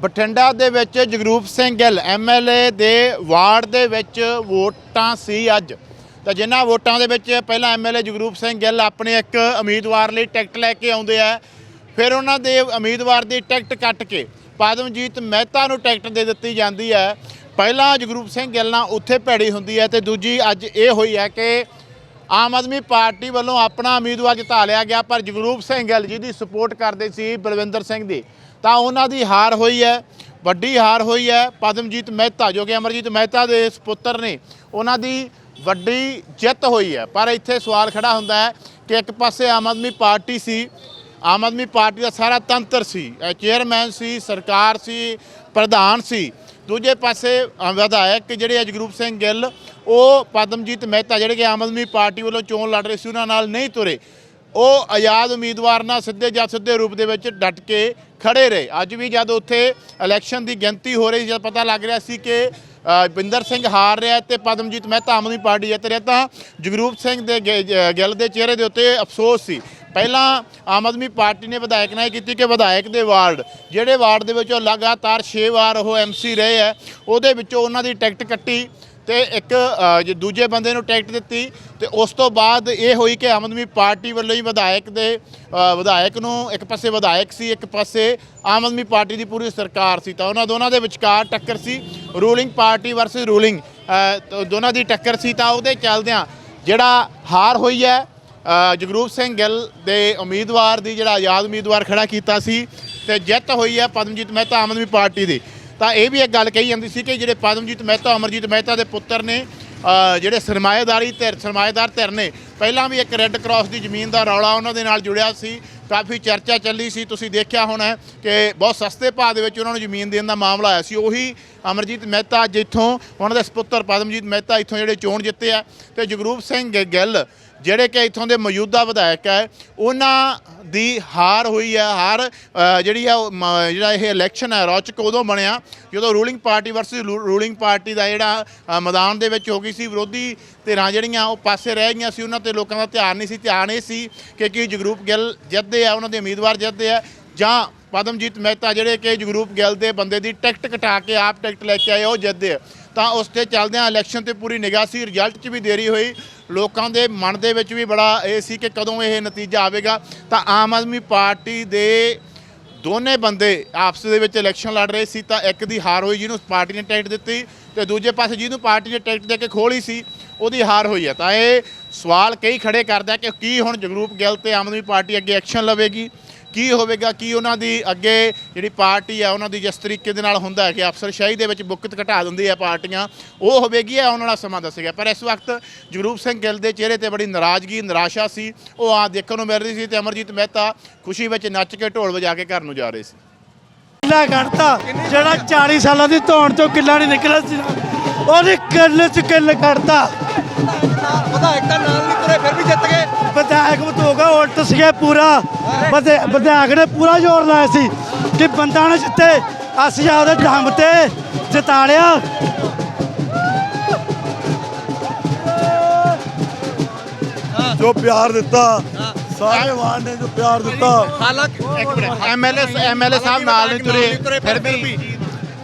ਬਠਿੰਡਾ ਦੇ ਵਿੱਚ ਜਗਰੂਪ ਸਿੰਘ ਗਿੱਲ ਐਮਐਲਏ ਦੇ ਵਾਰਡ ਦੇ ਵਿੱਚ ਵੋਟਾਂ ਸੀ ਅੱਜ। ਤਾਂ ਜਿਨ੍ਹਾਂ ਵੋਟਾਂ ਦੇ ਵਿੱਚ ਪਹਿਲਾਂ ਐਮਐਲਏ ਜਗਰੂਪ ਸਿੰਘ ਗਿੱਲ ਆਪਣੇ ਇੱਕ ਉਮੀਦਵਾਰ ਲਈ ਟਿਕਟ ਲੈ ਕੇ ਆਉਂਦੇ ਆ, ਫਿਰ ਉਹਨਾਂ ਦੇ ਉਮੀਦਵਾਰ ਦੀ ਟਿਕਟ ਕੱਟ ਕੇ ਪਦਮਜੀਤ ਮਹਿਤਾ ਨੂੰ ਟਿਕਟ ਦੇ ਦਿੱਤੀ ਜਾਂਦੀ ਹੈ। ਪਹਿਲਾਂ ਜਗਰੂਪ ਸਿੰਘ ਗਿੱਲ ਨਾਲ ਉੱਥੇ ਭੈੜੀ ਹੁੰਦੀ ਹੈ ਤੇ ਦੂਜੀ ਅੱਜ ਇਹ ਹੋਈ ਹੈ ਕਿ ਆਮ ਆਦਮੀ ਪਾਰਟੀ ਵੱਲੋਂ ਆਪਣਾ ਉਮੀਦਵਾਰ ਜਿਤਾ ਲਿਆ ਗਿਆ, ਪਰ ਜਗਰੂਪ ਸਿੰਘ ਗਿੱਲ ਜਿਹਦੀ ਸਪੋਰਟ ਕਰਦੇ ਸੀ ਬਲਵਿੰਦਰ ਸਿੰਘ ਦੀ। ਤਾਂ ਉਹਨਾਂ ਦੀ ਹਾਰ ਹੋਈ ਹੈ, ਵੱਡੀ ਹਾਰ ਹੋਈ ਹੈ। ਪਦਮਜੀਤ ਮਹਿਤਾ, ਜੋ ਕਿ ਅਮਰਜੀਤ ਮਹਿਤਾ ਦੇ ਸੁਪੁੱਤਰ ਨੇ, ਉਹਨਾਂ ਦੀ ਵੱਡੀ ਜਿੱਤ ਹੋਈ ਹੈ। ਪਰ ਇੱਥੇ ਸਵਾਲ ਖੜਾ ਹੁੰਦਾ ਹੈ ਕਿ ਇੱਕ ਪਾਸੇ ਆਮ ਆਦਮੀ ਪਾਰਟੀ ਸੀ, ਆਮ ਆਦਮੀ ਪਾਰਟੀ ਦਾ ਸਾਰਾ ਤੰਤਰ ਸੀ ਚੇਅਰਮੈਨ ਸੀ, ਸਰਕਾਰ ਸੀ, ਪ੍ਰਧਾਨ ਸੀ ਦੂਜੇ ਪਾਸੇ ਅ, ਵਿਧਾਇਕ ਜਿਹੜੇ ਆ ਜਗਰੂਪ ਸਿੰਘ ਗਿੱਲ ਉਹ ਪਦਮਜੀਤ ਮਹਿਤਾ ਜਿਹੜੇ ਕਿ ਆਮ ਆਦਮੀ ਪਾਰਟੀ ਵੱਲੋਂ ਚੋਣ ਲੜ ਰਹੇ ਸੀ ਉਹਨਾਂ ਨਾਲ ਨਹੀਂ ਤੁਰੇ। ਉਹ ਆਜ਼ਾਦ ਉਮੀਦਵਾਰ ਨਾਲ ਸਿੱਧੇ ਜਾਂ ਸਿੱਧੇ ਰੂਪ ਦੇ ਵਿੱਚ ਡਟ ਕੇ ਖੜੇ ਰਹੇ। ਅੱਜ ਵੀ ਜਦ ਉੱਥੇ ਇਲੈਕਸ਼ਨ ਦੀ ਗਿਣਤੀ ਹੋ ਰਹੀ ਜਦ ਪਤਾ ਲੱਗ ਰਿਹਾ ਸੀ ਕਿ ਬਿੰਦਰ ਸਿੰਘ ਹਾਰ ਰਿਹਾ ਤੇ ਪਦਮਜੀਤ ਮਹਿਤਾ ਆਮ ਆਦਮੀ ਪਾਰਟੀ ਜਿੱਤ ਰਿਹਾ ਤਾਂ ਜਗਰੂਪ ਸਿੰਘ ਦੇ ਗਿ- ਗਿੱਲ ਦੇ ਚਿਹਰੇ ਦੇ ਉੱਤੇ ਅਫਸੋਸ ਸੀ। ਪਹਿਲਾਂ ਆਮ ਆਦਮੀ ਪਾਰਟੀ ਨੇ ਵਿਧਾਇਕ ਨਾਲ ਇਹ ਕੀਤੀ ਕਿ ਵਿਧਾਇਕ ਦੇ ਵਾਰਡ, ਜਿਹੜੇ ਵਾਰਡ ਦੇ ਵਿੱਚ ਉਹ ਲਗਾਤਾਰ 6 ਵਾਰ ਉਹ ਐਮਸੀ ਰਹੇ ਹੈ, ਉਹਦੇ ਵਿੱਚੋਂ ਉਹਨਾਂ ਦੀ ਟਿਕਟ ਕੱਟੀ। ਤੇ ਇੱਕ ਅ, ਦੂਜੇ ਬੰਦੇ ਨੂੰ ਟਿਕਟ ਦਿੱਤੀ ਤੇ ਉਸ ਤੋਂ ਬਾਅਦ ਇਹ ਹੋਈ ਕਿ ਆਮ ਆਦਮੀ ਪਾਰਟੀ ਵੱਲੋਂ ਹੀ ਵਿਧਾਇਕ ਦੇ ਅ, ਵਿਧਾਇਕ ਨੂੰ ਇੱਕ ਪਾਸੇ ਵਿਧਾਇਕ ਸੀ ਇੱਕ ਪਾਸੇ ਆਮ ਆਦਮੀ ਪਾਰਟੀ ਦੀ ਪੂਰੀ ਸਰਕਾਰ ਸੀ। ਤਾਂ ਉਹਨਾਂ ਦੋਨਾਂ ਦੇ ਵਿਚਕਾਰ ਟੱਕਰ ਸੀ ਰੂਲਿੰਗ ਪਾਰਟੀ ਵਰਸਸ ਰੂਲਿੰਗ ਦੋਨਾਂ ਦੀ ਟੱਕਰ ਸੀ। ਤਾਂ ਉਹਦੇ ਚੱਲਦਿਆਂ ਜਿਹੜਾ ਹਾਰ ਹੋਈ ਹੈ ਅ, ਜਗਰੂਪ ਸਿੰਘ ਗਿੱਲ ਦੇ ਉਮੀਦਵਾਰ ਦੀ ਜਿਹੜਾ ਆਜ਼ਾਦ ਉਮੀਦਵਾਰ ਖੜਾ ਕੀਤਾ ਸੀ ਤੇ ਜਿੱਤ ਹੋਈ ਹੈ ਪਦਮਜੀਤ ਮਹਿਤਾ ਆਮ ਆਦਮੀ ਪਾਰਟੀ ਦੀ। ਤਾਂ ਇਹ ਵੀ ਇੱਕ ਗੱਲ ਕਹੀ ਜਾਂਦੀ ਸੀ ਕਿ ਜਿਹੜੇ ਪਦਮਜੀਤ ਮਹਿਤਾ, ਅਮਰਜੀਤ ਮਹਿਤਾ ਦੇ ਪੁੱਤਰ ਨੇ ਜਿਹੜੇ ਸਰਮਾਏਦਾਰੀ ਧਿਰ, ਸਰਮਾਏਦਾਰ ਧਿਰ ਨੇ, ਪਹਿਲਾਂ ਵੀ ਇੱਕ ਰੈੱਡ ਕਰਾਸ ਦੀ ਜ਼ਮੀਨ ਦਾ ਰੌਲਾ ਉਹਨਾਂ ਦੇ ਨਾਲ ਜੁੜਿਆ ਸੀ, ਕਾਫੀ ਚਰਚਾ ਚੱਲੀ ਸੀ। ਤੁਸੀਂ ਦੇਖਿਆ ਹੋਣਾ ਕਿ ਬਹੁਤ ਸਸਤੇ ਭਾਅ ਦੇ ਵਿੱਚ ਉਹਨਾਂ ਨੂੰ ਜ਼ਮੀਨ ਦੇਣ ਦਾ ਮਾਮਲਾ ਆਇਆ ਸੀ। ਉਹੀ ਅਮਰਜੀਤ ਮਹਿਤਾ ਜਿੱਥੋਂ ਉਹਨਾਂ ਦੇ ਸੁਪੁੱਤਰ ਪਦਮਜੀਤ ਮਹਿਤਾ ਇੱਥੋਂ ਜਿਹੜੇ ਚੋਣ ਜਿੱਤੇ ਆ, ਤੇ ਜਗਰੂਪ ਸਿੰਘ ਗਿੱਲ ਜਿਹੜੇ ਕਿ ਇੱਥੋਂ ਦੇ ਮੌਜੂਦਾ ਵਿਧਾਇਕ ਹੈ, ਉਹਨਾਂ ਦੀ ਹਾਰ ਹੋਈ ਹੈ, ਹਾਰ ਜਿਹੜੀ ਆ ਉਹ ਮ- ਜਿਹੜਾ ਇਹ ਇਲੈਕਸ਼ਨ ਹੈ, ਰੌਚਕ ਉਦੋਂ ਬਣਿਆ ਜਦੋਂ ruling party versus ruling party ਦਾ ਜਿਹੜਾ ਮੈਦਾਨ ਦੇ ਵਿੱਚ ਹੋ ਗਈ ਸੀ, ਵਿਰੋਧੀ ਧਿਰਾਂ ਜਿਹੜੀਆਂ ਉਹ ਪਾਸੇ ਰਹਿ ਗਈਆਂ ਸੀ, ਉਹਨਾਂ ਤੇ ਲੋਕਾਂ ਦਾ ਧਿਆਨ ਨਹੀਂ ਸੀ, ਧਿਆਨ ਇਹ ਸੀ ਕਿ ਕੀ ਜਗਰੂਪ ਗਿੱਲ ਜਿੱਤਦੇ ਆ, ਉਹਨਾਂ ਦੇ ਉਮੀਦਵਾਰ ਜਿੱਤਦੇ ਆ ਜਾਂ ਪਦਮਜੀਤ ਮਹਿਤਾ ਜਿਹੜੇ ਕਿ ਜਗਰੂਪ ਗਿੱਲ ਦੇ ਬੰਦੇ ਦੀ ਟਿਕਟ ਕਟਾ ਕੇ ਆਪ ਟਿਕਟ ਲੈ ਕੇ ਆਏ, ਉਹ ਜਿੱਤਦੇ ਆ। ਤਾਂ ਉਸ ਤੇ ਚੱਲਦਿਆਂ ਇਲੈਕਸ਼ਨ ਤੇ ਪੂਰੀ ਨਿਗਾਹ ਸੀ ਰਿਜ਼ਲਟ 'ਚ ਵੀ ਦੇਰੀ ਹੋਈ। ਲੋਕਾਂ ਦੇ ਮਨ ਦੇ ਵਿੱਚ ਵੀ ਬੜਾ ਇਹ ਸੀ ਕਿ ਕਦੋਂ ਇਹ ਨਤੀਜਾ ਆਵੇਗਾ, ਤਾਂ ਆਮ ਆਦਮੀ ਪਾਰਟੀ ਦੇ ਦੋਨੇ ਬੰਦੇ ਆਪਸ ਦੇ ਵਿੱਚ ਇਲੈਕਸ਼ਨ ਲੜ ਰਹੇ ਸੀ, ਤਾਂ ਇੱਕ ਦੀ ਹਾਰ ਹੋਈ ਜਿਹਨੂੰ ਪਾਰਟੀ ਨੇ ਟਿਕਟ ਦਿੱਤੀ ਤੇ ਦੂਜੇ ਪਾਸੇ ਜਿਹਨੂੰ ਪਾਰਟੀ ਨੇ ਟਿਕਟ ਦੇ ਕੇ ਖੋਲੀ ਸੀ, ਉਹਦੀ ਹਾਰ ਹੋਈ ਹੈ। ਤਾਂ ਇਹ ਸਵਾਲ ਕਈ ਖੜੇ ਕਰਦਾ ਕਿ ਕੀ ਹੁਣ ਜਗਰੂਪ ਗਿੱਲ ਤੇ ਆਮ ਆਦਮੀ ਪਾਰਟੀ ਅੱਗੇ ਐਕਸ਼ਨ ਲਵੇਗੀ? ਕੀ ਹੋਵੇਗਾ ਕੀ ਉਹਨਾਂ ਦੀ ਅੱਗੇ ਜਿਹੜੀ ਪਾਰਟੀ ਆ ਉਹਨਾਂ ਦੀ ਜਿਸ ਤਰੀਕੇ ਦੇ ਨਾਲ ਹੁੰਦਾ ਹੈ ਕਿ ਅਫਸਰਸ਼ਾਹੀ ਦੇ ਵਿੱਚ ਬੁੱਕਤ ਘਟਾ ਦਿੰਦੀ ਆ ਪਾਰਟੀਆਂ ਉਹ ਹੋਵੇਗੀ ਇਹ ਆਉਣ ਵਾਲਾ ਸਮਾਂ ਦੱਸੇਗਾ। ਪਰ ਇਸ ਵਕਤ ਜਗਰੂਪ ਸਿੰਘ ਗਿੱਲ ਦੇ ਚਿਹਰੇ ਤੇ ਬੜੀ ਨਾਰਾਜ਼ਗੀ ਨਿਰਾਸ਼ਾ ਸੀ। ਉਹ ਆ ਦੇਖਣ ਨੂੰ ਮਿਲ ਰਹੀ ਸੀ ਤੇ ਅਮਰਜੀਤ ਮਹਿਤਾ ਖੁਸ਼ੀ ਵਿੱਚ ਨੱਚ ਕੇ ਢੋਲ ਵਜਾ ਕੇ ਘਰ ਨੂੰ ਜਾ ਰਹੇ ਸੀ। ਕਿੱਲਾ ਕੱਢਤਾ ਜਿਹੜਾ 40 ਸਾਲਾਂ ਦੀ ਧੌਣ ਤੋਂ ਕਿੱਲਾ ਨਹੀਂ ਨਿਕਲਿਆ ਸੀ ਉਹਨੇ ਕਿੱਲੇ ਚ ਕਿੱਲ ਕੱਢਤਾ ਵਿਧਾਇਕ ਤਾਂ ਨਾਲ ਨਹੀਂ ਤੁਰੇ ਫਿਰ ਵੀ ਜਿੱਤ ਗਏ। ਵਿਧਾਇਕ ਬਤੋਗਾ ਉਲਟ ਸੀਗੇ ਪੂਰਾ। ਵਿਧਾ- ਵਿਧਾਇਕ ਨੇ ਪੂਰਾ ਜ਼ੋਰ ਲਾਇਆ ਸੀ ਕਿ ਬੰਦਾ ਨਾ ਜਿੱਤੇ ਅਸੀਂ ਆਪਦੇ ਦਮ ਤੇ ਜਿਤਾ ਲਿਆ। ਜੋ ਪਿਆਰ ਦਿੱਤਾ ਸਾਰੇ ਵਾਰਡ ਨੇ ਜੋ ਪਿਆਰ ਦਿੱਤਾ। ਹਾਲਾਂਕਿ ਇੱਕ ਮਿੰਟ ਐਮਐਲਏ ਐਮਐਲਏ ਸਾਹਿਬ ਨਾਲ ਨਹੀਂ ਤੁਰੇ ਫਿਰ ਵੀ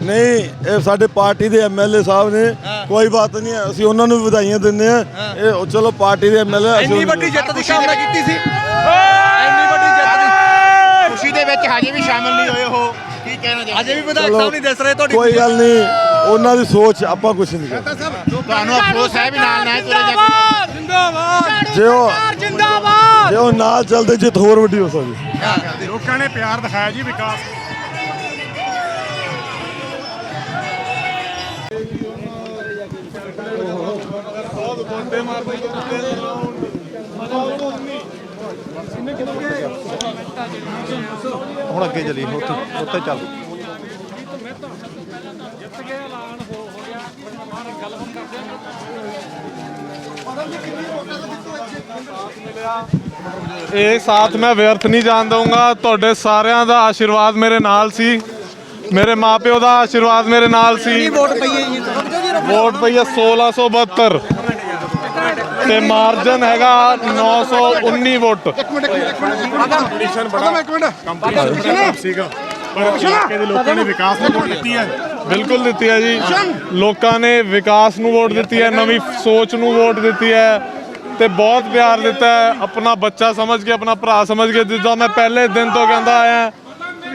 ਨਹੀਂ ਇਹ ਸਾਡੇ ਪਾਰਟੀ ਦੇ ਐਮਐਲਏ ਸਾਹਿਬ ਨੇ ਕੋਈ ਬਾਤ ਨਹੀਂ ਅਸੀਂ ਉਹਨਾਂ ਨੂੰ ਵੀ ਵਧਾਈਆਂ ਦਿੰਦੇ ਆ ਇਹ ਚਲੋ ਪਾਰਟੀ ਦੇ ਐਮਐਲਏ ਇੰਨੀ ਵੱਡੀ ਜਿੱਤ ਦੀ ਕਾਮਨਾ ਕੀਤੀ ਸੀ। ਇੰਨੀ ਵੱਡੀ ਜਿੱਤ ਦੀ ਖੁਸ਼ੀ ਦੇ ਵਿੱਚ ਹਜੇ ਵੀ ਸ਼ਾਮਲ ਨਹੀਂ ਹੋਏ ਹੋ ਕੀ ਕਹਿਣਾ ਚਾਹੁੰਦੇ ਅਜੇ ਵੀ ਵਿਧਾਇਕ ਸਾਹਿਬ ਨਹੀਂ ਦੱਸ ਰਹੇ ਤੁਹਾਡੀ ਕੋਈ ਗੱਲ ਨਹੀਂ। ਉਹਨਾਂ ਦੀ ਸੋਚ ਆਪਾਂ ਕੁਝ ਨਹੀਂ ਕਰ ਤੁਹਾਨੂੰ ਅਫਸੋਸ ਹੈ ਵੀ ਨਾਲ ਨਾ ਤੁਰੇ ਜਾ ਜੇ ਉਹ ਜੇ ਉਹ ਨਾਲ ਚੱਲਦੇ ਜਿੱਤ ਹੋਰ ਵੱਡੀ ਹੋ ਸਕਦੀ। ਲੋਕਾਂ ਨੇ ਪਿਆਰ ਦਿਖਾਇਆ ਜੀ ਵਿਕਾਸ। ਹੁਣ ਅੱਗੇ ਚਲੀ ਉੱਥੇ ਉੱਥੇ ਚੱਲ। ਇਹ ਸਾਥ ਮੈਂ ਵਿਅਰਥ ਨਹੀਂ ਜਾਣ ਦਊਂਗਾ। ਤੁਹਾਡੇ ਸਾਰਿਆਂ ਦਾ ਆਸ਼ੀਰਵਾਦ ਮੇਰੇ ਨਾਲ ਸੀ। ਮੇਰੇ ਮਾਪਿਓ ਦਾ ਆਸ਼ੀਰਵਾਦ ਮੇਰੇ ਨਾਲ ਸੀ। ਵੋਟ ਪਈ ਹੈ ਜੀ? ਵੋਟ ਪਈ ਹੈ 1672 ਤੇ ਮਾਰਜਨ ਹੈਗਾ 919 ਵੋਟ ਕੰਪੀਟੀਸ਼ਨ ਬੜਾ ਕੰਪੀਟੀਸ਼ਨ ਸੀਗਾ ਇਲਾਕੇ ਦੇ ਲੋਕਾਂ ਨੇ ਵਿਕਾਸ ਨੂੰ ਵੋਟ ਦਿੱਤੀ ਹੈ ਬਿਲਕੁਲ ਦਿੱਤੀ ਹੈ ਜੀ ਲੋਕਾਂ ਨੇ ਵਿਕਾਸ ਨੂੰ ਵੋਟ ਦਿੱਤੀ ਹੈ ਨਵੀਂ ਸੋਚ ਨੂੰ ਵੋਟ ਦਿੱਤੀ ਹੈ ਤੇ ਬਹੁਤ ਪਿਆਰ ਦਿੱਤਾ ਹੈ ਆਪਣਾ ਬੱਚਾ ਸਮਝ ਕੇ ਆਪਣਾ ਭਰਾ ਸਮਝ ਕੇ ਜਿੱਦਾਂ ਮੈਂ ਪਹਿਲੇ ਦਿਨ ਤੋਂ ਕਹਿੰਦਾ ਆਇਆ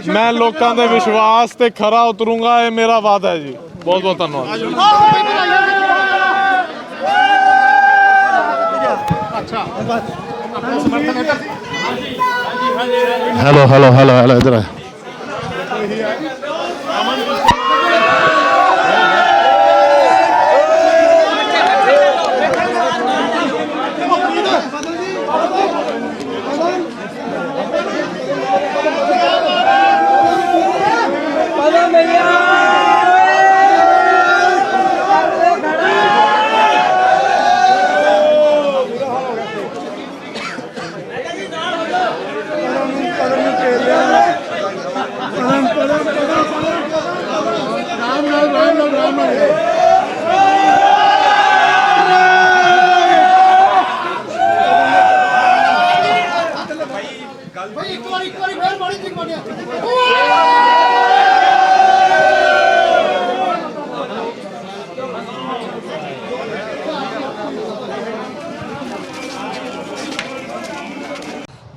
ਮੈਂ ਲੋਕਾਂ ਦੇ ਵਿਸ਼ਵਾਸ ਤੇ ਖਰਾ ਉਤਰੂੰਗਾ ਇਹ ਮੇਰਾ ਵਾਅਦਾ ਹੈ ਜੀ ਬਹੁਤ ਬਹੁਤ ਧੰਨਵਾਦ हेलो हेलो हेलो हेलो इधर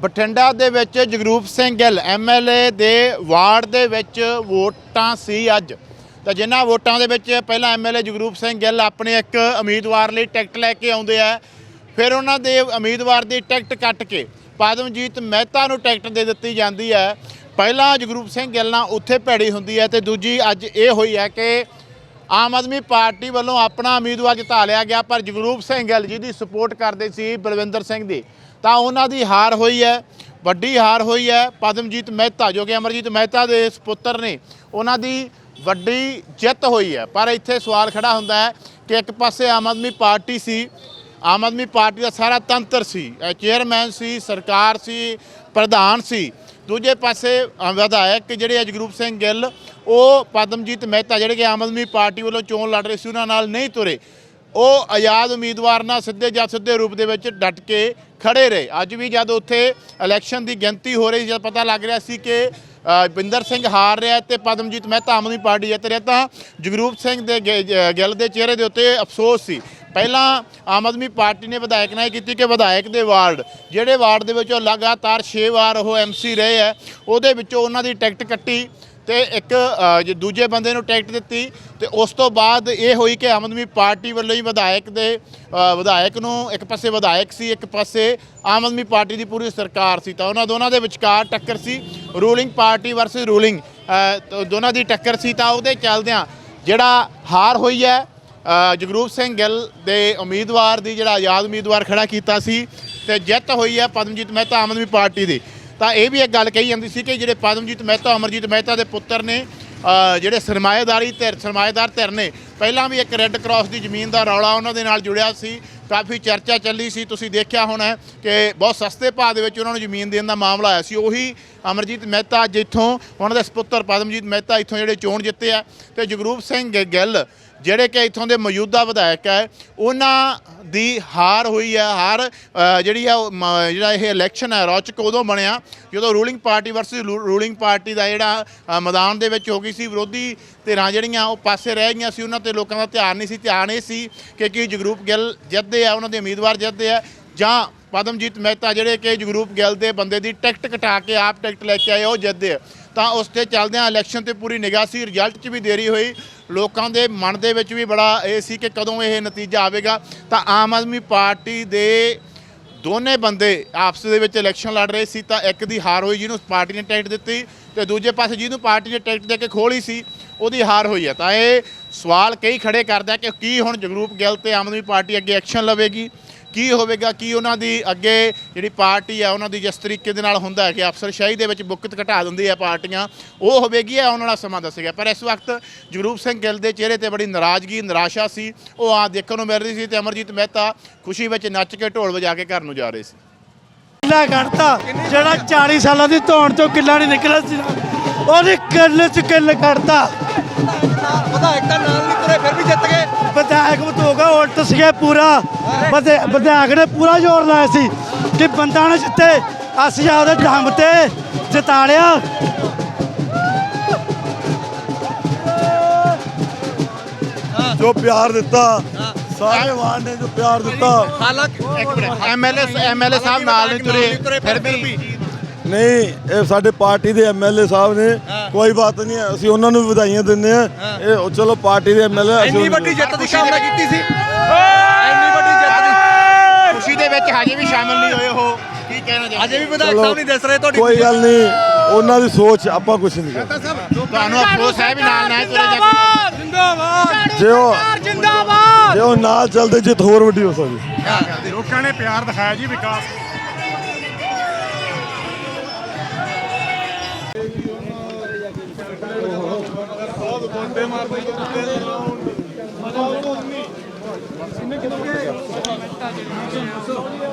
ਬਠਿੰਡਾ ਦੇ ਵਿੱਚ ਜਗਰੂਪ ਸਿੰਘ ਗਿੱਲ ਐਮਐਲਏ ਦੇ ਵਾਰਡ ਦੇ ਵਿੱਚ ਵੋਟਾਂ ਸੀ ਅੱਜ। ਤਾਂ ਜਿਨ੍ਹਾਂ ਵੋਟਾਂ ਦੇ ਵਿੱਚ ਪਹਿਲਾਂ ਐਮਐਲਏ ਜਗਰੂਪ ਸਿੰਘ ਗਿੱਲ ਆਪਣੇ ਇੱਕ ਉਮੀਦਵਾਰ ਲਈ ਟਿਕਟ ਲੈ ਕੇ ਆਉਂਦੇ ਆ, ਫਿਰ ਉਹਨਾਂ ਦੇ ਉਮੀਦਵਾਰ ਦੀ ਟਿਕਟ ਕੱਟ ਕੇ ਪਦਮਜੀਤ ਮਹਿਤਾ ਨੂੰ ਟਿਕਟ ਦੇ ਦਿੱਤੀ ਜਾਂਦੀ ਹੈ। ਪਹਿਲਾਂ ਜਗਰੂਪ ਸਿੰਘ ਗਿੱਲ ਨਾਲ ਉੱਥੇ ਭੈੜੀ ਹੁੰਦੀ ਹੈ ਤੇ ਦੂਜੀ ਅੱਜ ਇਹ ਹੋਈ ਹੈ ਕਿ ਆਮ ਆਦਮੀ ਪਾਰਟੀ ਵੱਲੋਂ ਆਪਣਾ ਉਮੀਦਵਾਰ ਜਿਤਾ ਲਿਆ ਗਿਆ, ਪਰ ਜਗਰੂਪ ਸਿੰਘ ਗਿੱਲ ਜਿਹਦੀ ਸਪੋਰਟ ਕਰਦੇ ਸੀ ਬਲਵਿੰਦਰ ਸਿੰਘ ਦੀ। ਤਾਂ ਉਹਨਾਂ ਦੀ ਹਾਰ ਹੋਈ ਹੈ, ਵੱਡੀ ਹਾਰ ਹੋਈ ਹੈ ਪਦਮਜੀਤ ਮਹਿਤਾ, ਜੋ ਕਿ ਅਮਰਜੀਤ ਮਹਿਤਾ ਦੇ ਸੁਪੁੱਤਰ ਨੇ, ਉਹਨਾਂ ਦੀ ਵੱਡੀ ਜਿੱਤ ਹੋਈ ਹੈ। ਪਰ ਇੱਥੇ ਸਵਾਲ ਖੜਾ ਹੁੰਦਾ ਹੈ ਕਿ ਇੱਕ ਪਾਸੇ ਆਮ ਆਦਮੀ ਪਾਰਟੀ ਸੀ ਆਮ ਆਦਮੀ ਪਾਰਟੀ ਦਾ ਸਾਰਾ ਤੰਤਰ ਸੀ ਚੇਅਰਮੈਨ ਸੀ ਸਰਕਾਰ ਸੀ ਪ੍ਰਧਾਨ ਸੀ। ਦੂਜੇ ਪਾਸੇ ਅ, ਵਿਧਾਇਕ ਜਿਹੜੇ ਆ ਜਗਰੂਪ ਸਿੰਘ ਗਿੱਲ ਉਹ ਪਦਮਜੀਤ ਮਹਿਤਾ ਜਿਹੜੇ ਕਿ ਆਮ ਆਦਮੀ ਪਾਰਟੀ ਵੱਲੋਂ ਚੋਣ ਲੜ ਰਹੇ ਸੀ ਉਹਨਾਂ ਨਾਲ ਨਹੀਂ ਤੁਰੇ। ਉਹ ਆਜ਼ਾਦ ਉਮੀਦਵਾਰ ਨਾਲ ਸਿੱਧੇ ਜਾਂ ਸਿੱਧੇ ਰੂਪ ਦੇ ਵਿੱਚ ਡਟ ਕੇ ਖੜੇ ਰਹੇ। ਅੱਜ ਵੀ ਜਦ ਉੱਥੇ ਇਲੈਕਸ਼ਨ ਦੀ ਗਿਣਤੀ ਹੋ ਰਹੀ ਜਦ ਪਤਾ ਲੱਗ ਰਿਹਾ ਸੀ ਕਿ ਬਿੰਦਰ ਸਿੰਘ ਹਾਰ ਰਿਹਾ ਤੇ ਪਦਮਜੀਤ ਮਹਿਤਾ ਆਮ ਆਦਮੀ ਪਾਰਟੀ ਜਿੱਤ ਰਿਹਾ ਤਾਂ ਜਗਰੂਪ ਸਿੰਘ ਦੇ ਗਿੱਲ ਦੇ ਚਿਹਰੇ ਦੇ ਉੱਤੇ ਅਫਸੋਸ ਸੀ। ਪਹਿਲਾਂ ਆਮ ਆਦਮੀ ਪਾਰਟੀ ਨੇ ਵਿਧਾਇਕ ਨਾਲ ਇਹ ਕੀਤੀ ਕਿ ਵਿਧਾਇਕ ਦੇ ਵਾਰਡ, ਜਿਹੜੇ ਵਾਰਡ ਦੇ ਵਿੱਚੋਂ ਲਗਾਤਾਰ 6 ਵਾਰ ਉਹ ਐਮਸੀ ਰਹੇ ਹੈ ਉਹਦੇ ਵਿੱਚੋਂ ਉਹਨਾਂ ਦੀ ਟਿਕਟ ਕੱਟੀ। ਤੇ ਇੱਕ ਦੂਜੇ ਬੰਦੇ ਨੂੰ ਟਿਕਟ ਦਿੱਤੀ ਤੇ ਉਸ ਤੋਂ ਬਾਅਦ ਇਹ ਹੋਈ ਕਿ ਆਮ ਆਦਮੀ ਪਾਰਟੀ ਵੱਲੋਂ ਹੀ ਵਿਧਾਇਕ ਦੇ ਵਿਧਾਇਕ ਨੂੰ ਇੱਕ ਪਾਸੇ ਵਿਧਾਇਕ ਸੀ, ਇੱਕ ਪਾਸੇ ਆਮ ਆਦਮੀ ਪਾਰਟੀ ਦੀ ਪੂਰੀ ਸਰਕਾਰ ਸੀ। ਤਾਂ ਉਹਨਾਂ ਦੋਨਾਂ ਦੇ ਵਿਚਕਾਰ ਟੱਕਰ ਸੀ, ਰੂਲਿੰਗ ਪਾਰਟੀ ਵਰਸਸ ਰੂਲਿੰਗ। ਦੋਨਾਂ ਦੀ ਟੱਕਰ ਸੀ ਤਾਂ ਉਹਦੇ ਚੱਲਦਿਆਂ ਜਿਹੜਾ ਹਾਰ ਹੋਈ ਹੈ ਜਗਰੂਪ ਸਿੰਘ ਗਿੱਲ ਦੇ ਉਮੀਦਵਾਰ ਦੀ ਜਿਹੜਾ ਆਜ਼ਾਦ ਉਮੀਦਵਾਰ ਖੜਾ ਕੀਤਾ ਸੀ ਤੇ ਜਿੱਤ ਹੋਈ ਹੈ ਪਦਮਜੀਤ ਮਹਿਤਾ ਆਮ ਆਦਮੀ ਪਾਰਟੀ ਦੀ। ਤਾਂ ਇਹ ਵੀ ਇੱਕ ਗੱਲ ਕਹੀ ਜਾਂਦੀ ਸੀ ਕਿ ਜਿਹੜੇ ਪਦਮਜੀਤ ਮਹਿਤਾ, ਅਮਰਜੀਤ ਮਹਿਤਾ ਦੇ ਪੁੱਤਰ ਨੇ ਜਿਹੜੇ ਸਰਮਾਏਦਾਰੀ ਧਿਰ, ਸਰਮਾਏਦਾਰ ਧਿਰ ਨੇ, ਪਹਿਲਾਂ ਵੀ ਇੱਕ ਰੈੱਡ ਕਰਾਸ ਦੀ ਜ਼ਮੀਨ ਦਾ ਰੌਲਾ ਉਹਨਾਂ ਦੇ ਨਾਲ ਜੁੜਿਆ ਸੀ, ਕਾਫੀ ਚਰਚਾ ਚੱਲੀ ਸੀ। ਤੁਸੀਂ ਦੇਖਿਆ ਹੋਣਾ ਕਿ ਬਹੁਤ ਸਸਤੇ ਭਾਅ ਦੇ ਵਿੱਚ ਉਹਨਾਂ ਨੂੰ ਜ਼ਮੀਨ ਦੇਣ ਦਾ ਮਾਮਲਾ ਆਇਆ ਸੀ। ਉਹੀ ਅਮਰਜੀਤ ਮਹਿਤਾ ਜਿੱਥੋਂ ਉਹਨਾਂ ਦੇ ਸੁਪੁੱਤਰ ਪਦਮਜੀਤ ਮਹਿਤਾ ਇੱਥੋਂ ਜਿਹੜੇ ਚੋਣ ਜਿੱਤੇ ਆ, ਤੇ ਜਗਰੂਪ ਸਿੰਘ ਗਿੱਲ ਜਿਹੜੇ ਕਿ ਇੱਥੋਂ ਦੇ ਮੌਜੂਦਾ ਵਿਧਾਇਕ ਹੈ, ਉਹਨਾਂ ਦੀ ਹਾਰ ਹੋਈ ਹੈ, ਹਾਰ ਜਿਹੜੀ ਆ ਉਹ, ਮ- ਜਿਹੜਾ ਇਹ ਇਲੈਕਸ਼ਨ ਹੈ, ਰੌਚਕ ਉਦੋਂ ਬਣਿਆ, ਜਦੋਂ ruling party versus ruling party ਦਾ ਜਿਹੜਾ ਮੈਦਾਨ ਦੇ ਵਿੱਚ ਹੋ ਗਈ ਸੀ, ਵਿਰੋਧੀ ਧਿਰਾਂ ਜਿਹੜੀਆਂ ਉਹ ਪਾਸੇ ਰਹਿ ਗਈਆਂ ਸੀ, ਉਹਨਾਂ ਤੇ ਲੋਕਾਂ ਦਾ ਧਿਆਨ ਨਹੀਂ ਸੀ, ਧਿਆਨ ਇਹ ਸੀ ਕਿ ਕੀ ਜਗਰੂਪ ਗਿੱਲ ਜਿੱਤਦੇ ਆ, ਉਹਨਾਂ ਦੇ ਉਮੀਦਵਾਰ ਜਿੱਤਦੇ ਆ, ਜਾਂ ਪਦਮਜੀਤ ਮਹਿਤਾ ਜਿਹੜੇ ਕਿ ਜਗਰੂਪ ਗਿੱਲ ਦੇ ਬੰਦੇ ਦੀ ਟਿਕਟ ਕਟਾ ਕੇ ਆਪ ਟਿਕਟ ਲੈ ਕੇ ਆਏ, ਉਹ ਜਿੱਤਦੇ ਆ। ਤਾਂ ਉਸ ਤੇ ਚੱਲਦਿਆਂ ਇਲੈਕਸ਼ਨ ਤੇ ਪੂਰੀ ਨਿਗਾਹ ਸੀ ਰਿਜ਼ਲਟ 'ਚ ਵੀ ਦੇਰੀ ਹੋਈ ਲੋਕਾਂ ਦੇ ਮਨ ਦੇ ਵਿੱਚ ਵੀ ਬੜਾ ਇਹ ਸੀ ਕਿ ਕਦੋਂ ਇਹ ਨਤੀਜਾ ਆਵੇਗਾ, ਤਾਂ ਆਮ ਆਦਮੀ ਪਾਰਟੀ ਦੇ ਦੋਨੇ ਬੰਦੇ ਆਪਸ ਦੇ ਵਿੱਚ ਇਲੈਕਸ਼ਨ ਲੜ ਰਹੇ ਸੀ, ਤਾਂ ਇੱਕ ਦੀ ਹਾਰ ਹੋਈ ਜਿਹਨੂੰ ਪਾਰਟੀ ਨੇ ਟਿਕਟ ਦਿੱਤੀ ਤੇ ਦੂਜੇ ਪਾਸੇ ਜਿਹਨੂੰ ਪਾਰਟੀ ਨੇ ਟਿਕਟ ਦੇ ਕੇ ਖੋਲੀ ਸੀ, ਉਹਦੀ ਹਾਰ ਹੋਈ ਹੈ। ਤਾਂ ਇਹ ਸਵਾਲ ਕਈ ਖੜੇ ਕਰਦਾ ਕਿ ਕੀ ਹੁਣ ਜਗਰੂਪ ਗਿੱਲ ਤੇ ਆਮ ਆਦਮੀ ਪਾਰਟੀ ਅੱਗੇ ਐਕਸ਼ਨ ਲਵੇਗੀ? ਕੀ ਹੋਵੇਗਾ ਕੀ ਉਹਨਾਂ ਦੀ ਅੱਗੇ ਜਿਹੜੀ ਪਾਰਟੀ ਆ ਉਹਨਾਂ ਦੀ ਜਿਸ ਤਰੀਕੇ ਦੇ ਨਾਲ ਹੁੰਦਾ ਹੈ ਕਿ ਅਫਸਰਸ਼ਾਹੀ ਦੇ ਵਿੱਚ ਬੁੱਕਤ ਘਟਾ ਦਿੰਦੀ ਆ ਪਾਰਟੀਆਂ ਉਹ ਹੋਵੇਗੀ ਇਹ ਆਉਣ ਵਾਲਾ ਸਮਾਂ ਦੱਸੇਗਾ। ਪਰ ਇਸ ਵਕਤ ਜਗਰੂਪ ਸਿੰਘ ਗਿੱਲ ਦੇ ਚਿਹਰੇ ਤੇ ਬੜੀ ਨਾਰਾਜ਼ਗੀ ਨਿਰਾਸ਼ਾ ਸੀ। ਉਹ ਆ ਦੇਖਣ ਨੂੰ ਮਿਲ ਰਹੀ ਸੀ ਤੇ ਅਮਰਜੀਤ ਮਹਿਤਾ ਖੁਸ਼ੀ ਵਿੱਚ ਨੱਚ ਕੇ ਢੋਲ ਵਜਾ ਕੇ ਘਰ ਨੂੰ ਜਾ ਰਹੇ ਸੀ। ਕਿੱਲਾ ਕੱਢਤਾ ਜਿਹੜਾ 40 ਸਾਲਾਂ ਦੀ ਧੌਣ ਚੋਂ ਕਿੱਲਾ ਨਹੀਂ ਨਿਕਲਿਆ ਸੀ। ਉਹਨੇ ਕਿੱਲੇ ਚ ਕਿੱਲ ਕੱਢਤਾ। ਵਿਧਾਇਕ ਤਾਂ ਨਾਲ ਨਹੀਂ ਤੁਰੇ ਫਿਰ ਵੀ ਜਿੱਤ ਗਏ। ਵਿਧਾਇਕ ਬਤੋਗਾ ਉਲਟ ਸੀਗੇ ਪੂਰਾ। ਵਿਧਾਇਕ ਨੇ ਪੂਰਾ ਜ਼ੋਰ ਲਾਇਆ ਸੀ ਕਿ ਬੰਦਾ ਨੇ ਜਿੱਤੇ ਅਸੀਂ ਆਪਦੇ ਦਮ ਤੇ ਜਿਤਾ ਜੋ ਪਿਆਰ ਦਿੱਤਾ ਸਾਹਿਬਾਨ ਨੇ ਜੋ ਪਿਆਰ ਦਿੱਤਾ। ਹਾਲਾਂਕਿ ਐਮਐਲਏ ਐਮਐਲਏ ਸਾਹਿਬ ਨਾਲ ਨਹੀਂ ਤੁਰੇ ਫਿਰ ਵੀ ਨਹੀਂ ਇਹ ਸਾਡੇ ਪਾਰਟੀ ਦੇ ਐਮਐਲਏ ਸਾਹਿਬ ਨੇ ਕੋਈ ਬਾਤ ਨਹੀਂ ਹੈ, ਅਸੀਂ ਉਹਨਾਂ ਨੂੰ ਵੀ ਵਧਾਈਆਂ ਦਿੰਦੇ ਆ ਇਹ ਉਹ ਚਲੋ ਪਾਰਟੀ ਦੇ ਐਮਐਲਏ ਇੰਨੀ ਵੱਡੀ ਜਿੱਤ ਦੀ ਕਾਮਨਾ ਕੀਤੀ ਸੀ। ਇੰਨੀ ਵੱਡੀ ਜਿੱਤ ਦੀ ਖੁਸ਼ੀ ਦੇ ਵਿੱਚ ਹਜੇ ਵੀ ਸ਼ਾਮਲ ਨਹੀਂ ਹੋਏ ਹੋ ਕੀ ਕਹਿਣਾ ਚਾਹੁੰਦੇ ਅਜੇ ਵੀ ਵਿਧਾਇਕ ਸਾਹਿਬ ਨਹੀਂ ਦਿਸ ਰਹੇ ਤੁਹਾਡੀ ਕੋਈ ਗੱਲ ਨਹੀਂ। ਉਹਨਾਂ ਦੀ ਸੋਚ ਆਪਾਂ ਕੁਝ ਨਹੀਂ ਕਰ ਤੁਹਾਨੂੰ ਅਫਸੋਸ ਹੈ ਵੀ ਨਾਲ ਨਾ ਤੁਰੇ ਜਾ ਜੇ ਉਹ ਜੇ ਉਹ ਨਾਲ ਚੱਲਦੇ ਜਿੱਤ ਹੋਰ ਵੱਡੀ ਹੋ ਸਕਦੀ। ਲੋਕਾਂ ਨੇ ਪਿਆਰ ਦਿਖਾਇਆ ਜੀ ਵਿਕਾਸ।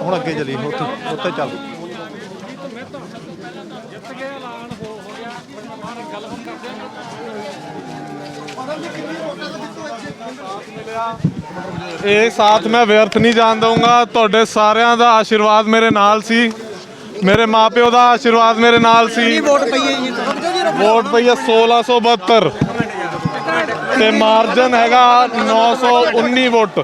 ਹੁਣ ਅੱਗੇ ਚਲੀ ਉੱਥੇ ਉੱਥੇ ਚੱਲ। ਇਹ ਸਾਥ ਮੈਂ ਵਿਅਰਥ ਨਹੀਂ ਜਾਣ ਦਊਂਗਾ। ਤੁਹਾਡੇ ਸਾਰਿਆਂ ਦਾ ਆਸ਼ੀਰਵਾਦ ਮੇਰੇ ਨਾਲ ਸੀ। ਮੇਰੇ ਮਾਪਿਓ ਦਾ ਆਸ਼ੀਰਵਾਦ ਮੇਰੇ ਨਾਲ ਸੀ। ਵੋਟ ਪਈ ਹੈ ਜੀ? ਵੋਟ ਪਈ ਹੈ 1672 ਤੇ ਮਾਰਜਨ ਹੈਗਾ 919 ਵੋਟ।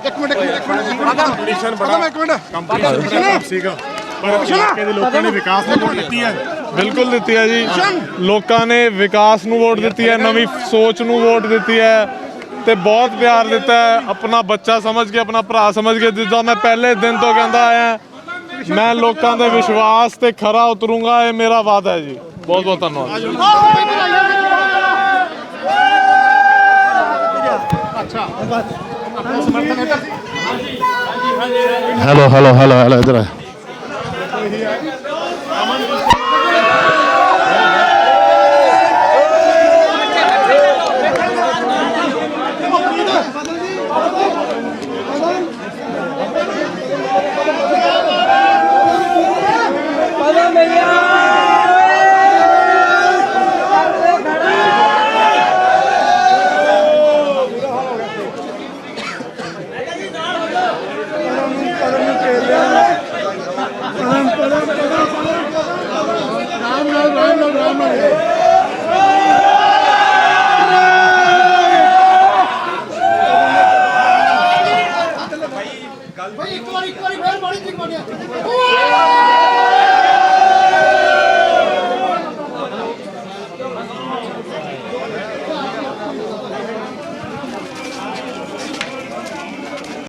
ਬਿਲਕੁਲ ਦਿੱਤੀ ਹੈ ਜੀ। ਲੋਕਾਂ ਨੇ ਵਿਕਾਸ ਨੂੰ ਵੋਟ ਦਿੱਤੀ ਹੈ ਨਵੀਂ ਸੋਚ ਨੂੰ ਵੋਟ ਦਿੱਤੀ ਹੈ ਤੇ ਬਹੁਤ ਪਿਆਰ ਦਿੱਤਾ ਹੈ। ਆਪਣਾ ਬੱਚਾ ਸਮਝ ਕੇ ਆਪਣਾ ਭਰਾ ਸਮਝ ਕੇ ਜਿੱਦਾਂ ਮੈਂ ਪਹਿਲੇ ਦਿਨ ਤੋਂ ਕਹਿੰਦਾ ਆਇਆ ਮੈਂ ਲੋਕਾਂ ਦੇ ਵਿਸ਼ਵਾਸ ਤੇ ਖਰਾ ਉਤਰੂੰਗਾ ਇਹ ਮੇਰਾ ਵਾਅਦਾ ਹੈ ਜੀ। ਬਹੁਤ ਬਹੁਤ ਧੰਨਵਾਦ ਹੈਲੋ ਹੈਲੋ ਹੈਲੋ ਹੈਲੋ ਇਧਰ ਆ। ਰਾਮ ਰਾਮ ਰਾਮ ਰਾਮ